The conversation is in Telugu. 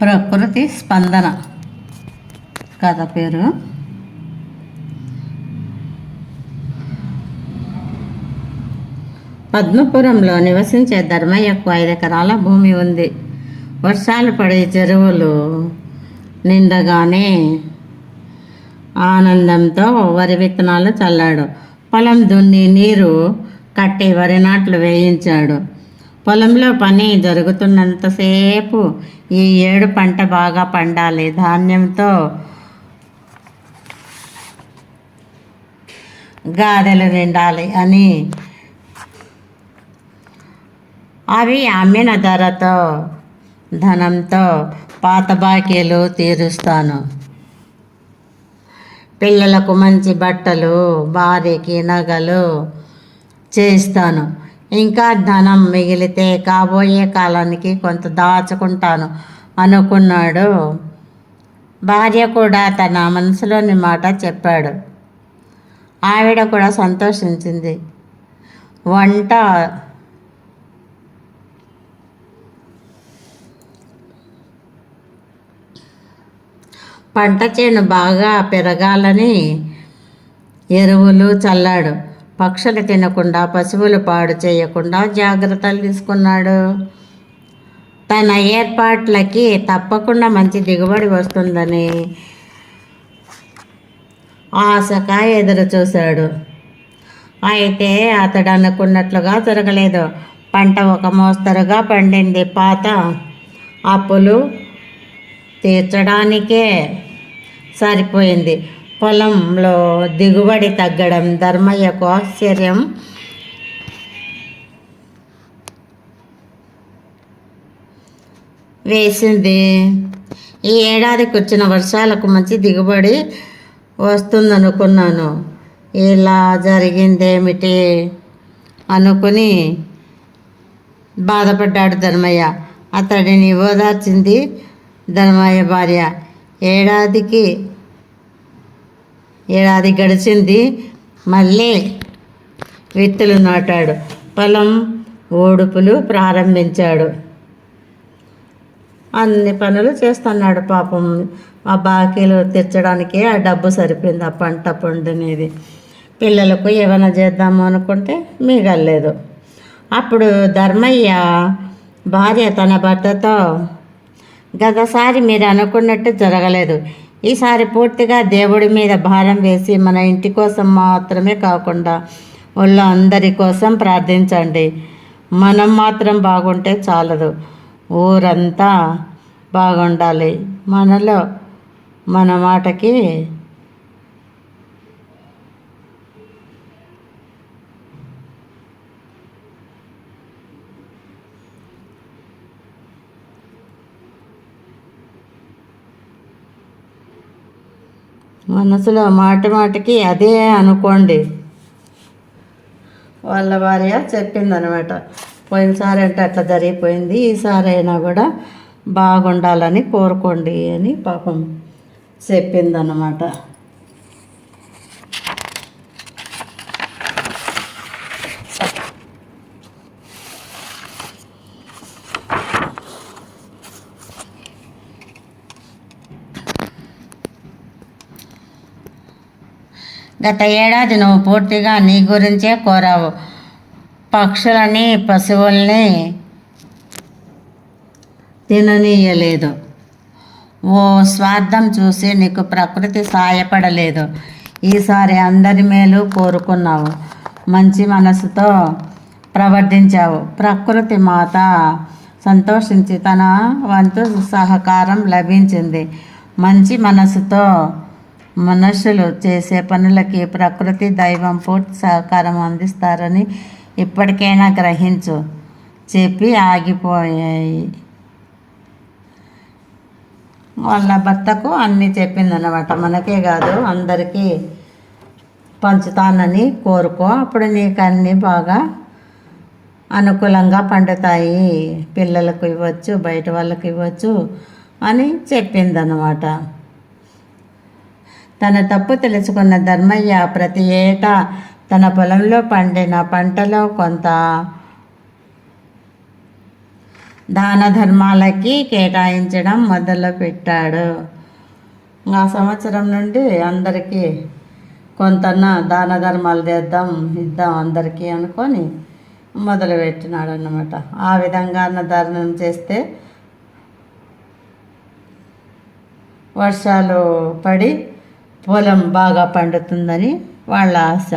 ప్రకృతి స్పందన. కథ పేరు? పద్మపురంలో నివసించే ధర్మయ్యకు ఐదు ఎకరాల భూమి ఉంది. వర్షాలు పడే చెరువులు నిండగానే ఆనందంతో వరి విత్తనాలు చల్లాడు. పొలం దున్ని నీరు కట్టి వరి నాట్లు వేయించాడు. పొలంలో పని జరుగుతున్నంతసేపు ఈ ఏడు పంట బాగా పండాలి. ధాన్యంతో గాదెలు నిండాలి అని అవి అమ్మిన ధరతో ధనంతో పాత బాకీలు తీరుస్తాను. పిల్లలకు మంచి బట్టలు భార్యకి నగలు చేస్తాను. ఇంకా ధనం మిగిలితే కాబోయే కాలానికి కొంత దాచుకుంటాను అనుకున్నాడు. భార్య కూడా తన మనసులోని మాట చెప్పాడు. ఆవిడ కూడా సంతోషించింది. వంట పంట చేను బాగా పెరగాలని ఎరువులు చల్లాడు. పక్షులు తినకుండా పశువులు పాడు చేయకుండా జాగ్రత్తలు తీసుకున్నాడు. తన ఏర్పాట్లకి తప్పకుండా మంచి దిగుబడి వస్తుందని ఆశగా ఎదురు చూశాడు. అయితే అతడు అనుకున్నట్లుగా జరగలేదు. పంట ఒక మోస్తరుగా పండింది. పాత అప్పులు తీర్చడానికే సరిపోయింది. పొలంలో దిగుబడి తగ్గడం ధర్మయ్యకు ఆశ్చర్యం. వేసింది. ఈ ఏడాదికి వచ్చిన వర్షాలకు మంచి దిగుబడి వస్తుందనుకున్నాను. ఇలా జరిగిందేమిటి? అనుకుని బాధపడ్డాడు ధర్మయ్య. అతడిని ఓదార్చింది ధర్మయ్య భార్య. ఏడాదికి ఏడాది గడిచింది. మళ్ళీ విత్తులు నాటాడు. పొలం ఓడుపులు ప్రారంభించాడు. అన్ని పనులు చేస్తున్నాడు పాపం. ఆ బాకీలు తెచ్చడానికే ఆ డబ్బు సరిపోయింది ఆ పంట పండునేది. పిల్లలకు ఏమైనా చేద్దాము అనుకుంటే మిగలేదు అప్పుడు ధర్మయ్య భార్య తన భర్తతో గతసారి మీరు అనుకున్నట్టు జరగలేదు. ఈసారి పూర్తిగా దేవుడి మీద భారం వేసి మన ఇంటి కోసం మాత్రమే కాకుండా వాళ్ళు అందరి కోసం ప్రార్థించండి. మనం మాత్రం బాగుంటే చాలదు. ఊరంతా బాగుండాలి. మనలో మన మాటకి మనసులో మాట మాటకి అదే అనుకోండి. వాళ్ళ భార్య చెప్పిందనమాట పోయినసారి అంటే అట్లా జరిగిపోయింది ఈసారి అయినా కూడా బాగుండాలని కోరుకోండి అని పాపం చెప్పిందనమాట. గత ఏడాది నువ్వు పూర్తిగా నీ గురించే కోరావు. పక్షులని పశువుల్ని తిననీయలేదు. ఓ స్వార్థం చూసి నీకు ప్రకృతి సాయపడలేదు. ఈసారి అందరి మేలు కోరుకున్నావు. మంచి మనసుతో ప్రవర్తించావు. ప్రకృతి మాత సంతోషించి తన వంతు సహకారం లభించింది. మంచి మనసుతో మనుషులు చేసే పనులకి ప్రకృతి దైవం పూర్తి సహకారం అందిస్తారని ఇప్పటికైనా గ్రహించు. చెప్పి ఆగిపోయాయి. వాళ్ళ భర్తకు అన్నీ చెప్పిందన్నమాట. మనకే కాదు అందరికీ పంచుతానని కోరుకో. అప్పుడు నీకు అన్నీ బాగా అనుకూలంగా పండుతాయి. పిల్లలకు ఇవ్వచ్చు బయట వాళ్ళకి ఇవ్వచ్చు అని చెప్పిందనమాట తన తప్పు తెలుసుకున్న ధర్మయ్య ప్రతి ఏటా తన పొలంలో పండిన పంటలో కొంత దాన ధర్మాలకి కేటాయించడం మొదలుపెట్టాడు ఆ సంవత్సరం నుండి అందరికీ కొంతన్న దాన ధర్మాలు చేద్దాం ఇద్దాం అందరికీ అనుకొని మొదలుపెట్టినాడు అన్నమాట ఆ విధంగా అన్నదానం చేస్తే వర్షాలు పడి పొలం బాగా పండుతుందని వాళ్ళ ఆశ.